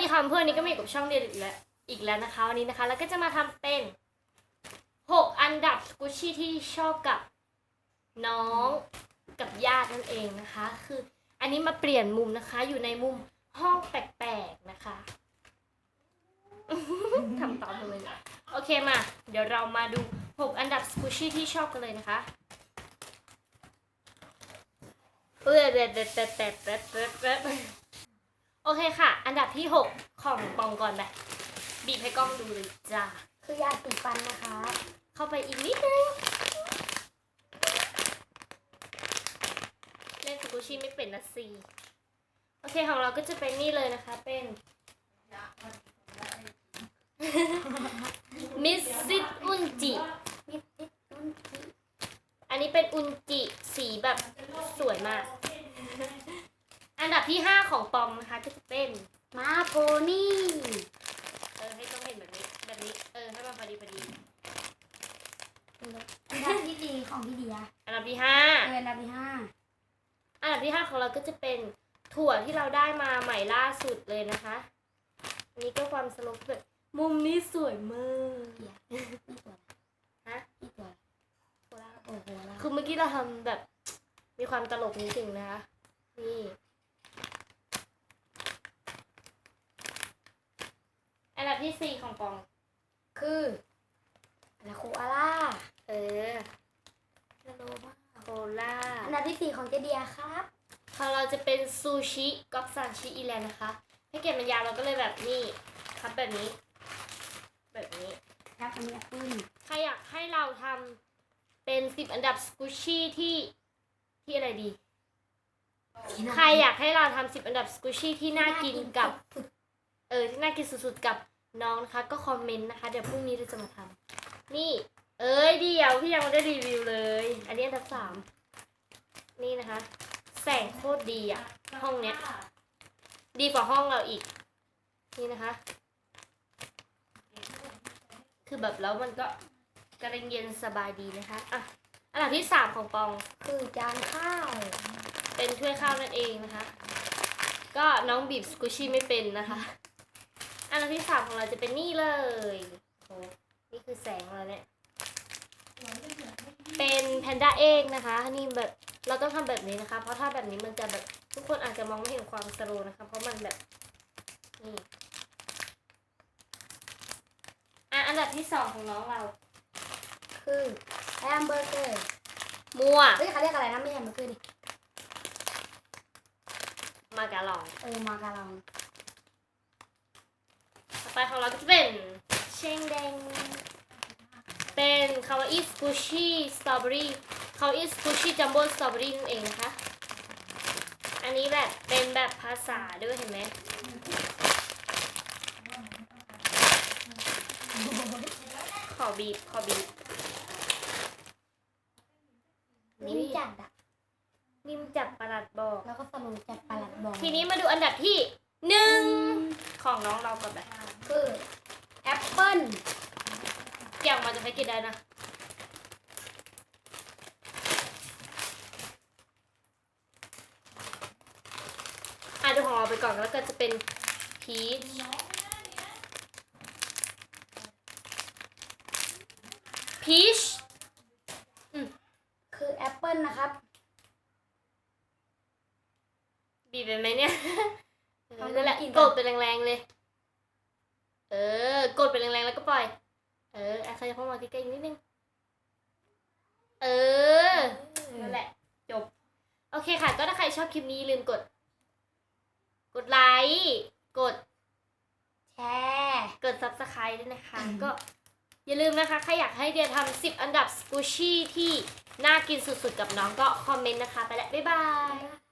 ดีค่ะเพื่อนนี่ก็มาอยู่กับช่องเดียนอีกแล้วอีกแล้วนะคะวันนี้นะคะ แล้วก็จะมาทำเป็นหกอันดับสกุชชี่ที่ชอบกับน้องกับญาตินั่นเองนะคะ คืออันนี้มาเปลี่ยนมุมนะคะ อยู่ในมุมห้องแปลกๆนะคะทำตามเลยโอเคมา เดี๋ยวเรามาดูหกอันดับสกุชชี่ที่ชอบกันเลยนะคะเออเด็ดเด็ดเด็ดเด็ดเด็ดเด็ด อเคค่ะ อันดับที่ 6 ของปองก่อนแบบบีบให้กล้องดูเลยจ้า คือยาติดฟันนะคะ เข้าไปอีกนิดนึงเล่นสกุชิไม่เป็นนะซีโอเคของเราก็จะเป็นนี่เลยนะคะ เป็นมิสซิตอุนจิมิดติดนุ่นจิอันนี้เป็นอุนจิสีแบบสวยมากอัน ดับที่5ของปองนะคะก็จะเป็นมาโพนี่ เออให้ต้องเห็นแบบนี้แบบนี้ เออให้มันพอดีพอดี อันดับที่ดีของพี่เดียอันดับที่ห้าเอออันดับที่ห้าอันดับที่ห้าของเราก็จะเป็นถั่วที่เราได้มาใหม่ล่าสุดเลยนะคะอันนี้ก็ความสโลปแบบมุมนี้สวยมากนี่ตัวฮะนี่ตัวโอ้โหแล้วคือเมื่อกี้เราทำแบบ มีความตลกนิดนึงนะคะนี่ อันดับ ที่สี่ของปอง คือลาโคอาล่า เออลาโลมาโคล่า อันดับที่สี่ของเจเดียครับของเราจะเป็นซูชิก๊อกซันชิอีแลนด์นะคะให้เก็บมันยาวเราก็เลยแบบนี้ครับแบบนี้ แบบนี้ครับอันนี้แอปเปิ้ลใครอยากให้เราทำเป็นสิบอันดับสกูชี่ที่ที่อะไรดี ใครอยากให้เราทำสิบอันดับสกูชี่ที่น่ากินกับ เออที่น่ากินสุดๆกับ น้องนะคะก็คอมเมนต์นะคะ เดี๋ยวพรุ่งนี้เราจะมาทำนี่ เอ้ยเดียวพี่ยังไม่ได้รีวิวเลย อันนี้อันดับสามนี่นะคะ แสงโคตรดีอะห้องเนี้ย ดีกว่าห้องเราอีก นี่นะคะ คือแบบแล้วมันก็กระเย็นสบายดีนะคะอะอันดับที่สามของปองคือจานข้าว เป็นถ้วยข้าวนั่นเองนะคะ ก็น้องบีบสกูชี่ไม่เป็นนะคะ อันดับที่สามของเราจะเป็นนี่เลยโอ้นี่คือแสงเราเนี่ย เป็นแพนด้าเอกนะคะ นี่แบบเราต้องทำแบบนี้นะคะ เพราะถ้าแบบนี้มันจะแบบทุกคนอาจจะมองไม่เห็นความสโลว์นะคะ เพราะมันแบบนี่อะอันดับที่สองของน้องเรา คือแฮมเบอร์เกอร์มัวเฮ้ยเขาเรียกอะไรนะไม่ใช่แฮมเบอร์เกอร์ดิมาการอง เออมาการองต่อไป ของเราก็จะเป็นเชงแดง เป็นคาวาอิสกุชิสตรอเบอรี่คาวาอิสกุชิจัมโบ้สตรอเบอรี่นั่นเองนะคะ อันนี้แบบเป็นแบบภาษาด้วยเห็นไหมขอบีบขอบีบนิ่มจัดอะนิ่มจัดประหลัดบอก แล้วก็สโลว์จัดประหลัดบอก ทีนี้มาดูอันดับที่หนึ่ง ของน้องเราก่อนแบบคือแอปเปิ้ลเกี่ยวมาจะไปกินได้นะ อะดูของเราไปก่อนแล้วก็จะเป็นพีชพีชคือแอปเปิ้ลนะครับ บีบไปไหมเนี่ยเออเอา นั่นแหละกินก่กอนดไปแรงๆเลย เออ กดไปแรงๆแล้วก็ปล่อย เอออะขยับเข้ามาใกล้ๆอีกนิดนึง เออ นั่นแหละ จบ โอเคค่ะ ก็ถ้าใครชอบคลิปนี้อย่าลืมกด กดไลค์ กด แชร์ กด subscribe ด้วยนะคะ ก็อย่าลืมนะคะ ใครอยากให้เดียทำ10อันดับสกูชี่ที่น่ากินสุดๆกับน้องก็คอมเมนต์นะคะ ไปแล้ว บ๊ายบายบ๊ายบาย